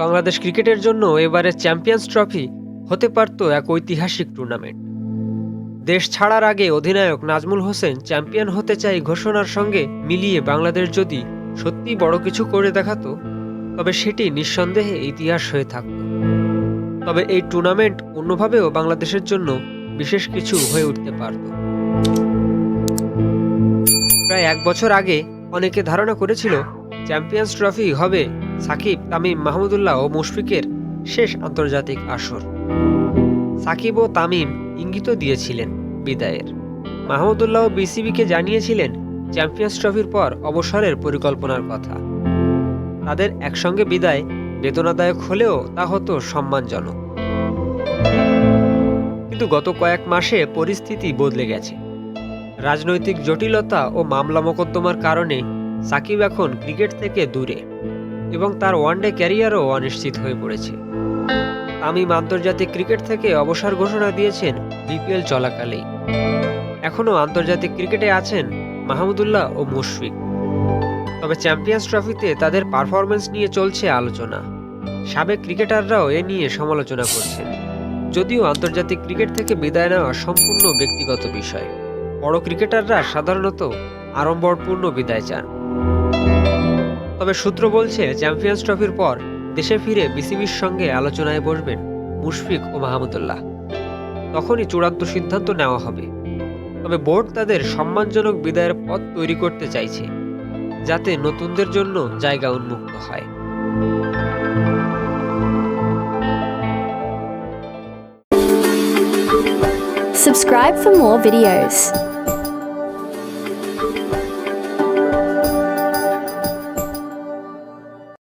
বাংলাদেশ ক্রিকেটের জন্য এবারে চ্যাম্পিয়ন্স ট্রফি হতে পারত এক ঐতিহাসিক টুর্নামেন্ট। দেশ ছাড়ার আগে অধিনায়ক নাজমুল হোসেন চ্যাম্পিয়ন হতে চাই ঘোষণার সঙ্গে মিলিয়ে বাংলাদেশ যদি সত্যি বড় কিছু করে দেখাতো, তবে সেটি নিঃসন্দেহে ইতিহাস হয়ে থাকত। তবে এই টুর্নামেন্ট অন্যভাবেও বাংলাদেশের জন্য বিশেষ কিছু হয়ে উঠতে পারত। প্রায় এক বছর আগে অনেকে ধারণা করেছিল চ্যাম্পিয়ন্স ট্রফি হবে সাকিব, তামিম, মাহমুদুল্লাহ ও মুশফিকের শেষ আন্তর্জাতিক আসর। সাকিব ও তামিম ইঙ্গিত দিয়েছিলেন বিদায়ের। মাহমুদুল্লাহ বিসিবিকে জানিয়েছিলেন চ্যাম্পিয়ন্স ট্রফির পর অবসরের পরিকল্পনার কথা। তাদের একসঙ্গে বিদায় বেদনাদায়ক হলেও তা হতো সম্মানজনক। কিন্তু গত কয়েক মাসে পরিস্থিতি বদলে গেছে। রাজনৈতিক জটিলতা ও মামলা মোকদ্দমার কারণে সাকিব এখন ক্রিকেট থেকে দূরে। এবং তার ওয়ানডে ক্যারিয়ারও অনিশ্চিত হয়ে পড়েছে। তামিম আন্তর্জাতিক ক্রিকেট থেকে অবসর ঘোষণা দিয়েছেন বিপিএল চলাকালেই। এখনও আন্তর্জাতিক ক্রিকেটে আছেন মাহমুদুল্লাহ ও মুশফিক। তবে চ্যাম্পিয়ন্স ট্রফিতে তাদের পারফরমেন্স নিয়ে চলছে আলোচনা। সাবেক ক্রিকেটাররাও এ নিয়ে সমালোচনা করছেন। যদিও আন্তর্জাতিক ক্রিকেট থেকে বিদায় নেওয়া সম্পূর্ণ ব্যক্তিগত বিষয়। বড় ক্রিকেটাররা সাধারণত আড়ম্বরপূর্ণ বিদায় চান। তবে সূত্র বলছে, চ্যাম্পিয়ন্স ট্রফির পর দেশে ফিরে বিসিবির সঙ্গে আলোচনায় বসবেন মুশফিক ও মাহমুদুল্লাহ। তখনই চূড়ান্ত সিদ্ধান্ত নেওয়া হবে। তবে বোর্ড তাদের সম্মানজনক বিদায়ের পথ তৈরি করতে চাইছে, যাতে নতুনদের জন্য জায়গা উন্মুক্ত হয়। Videos.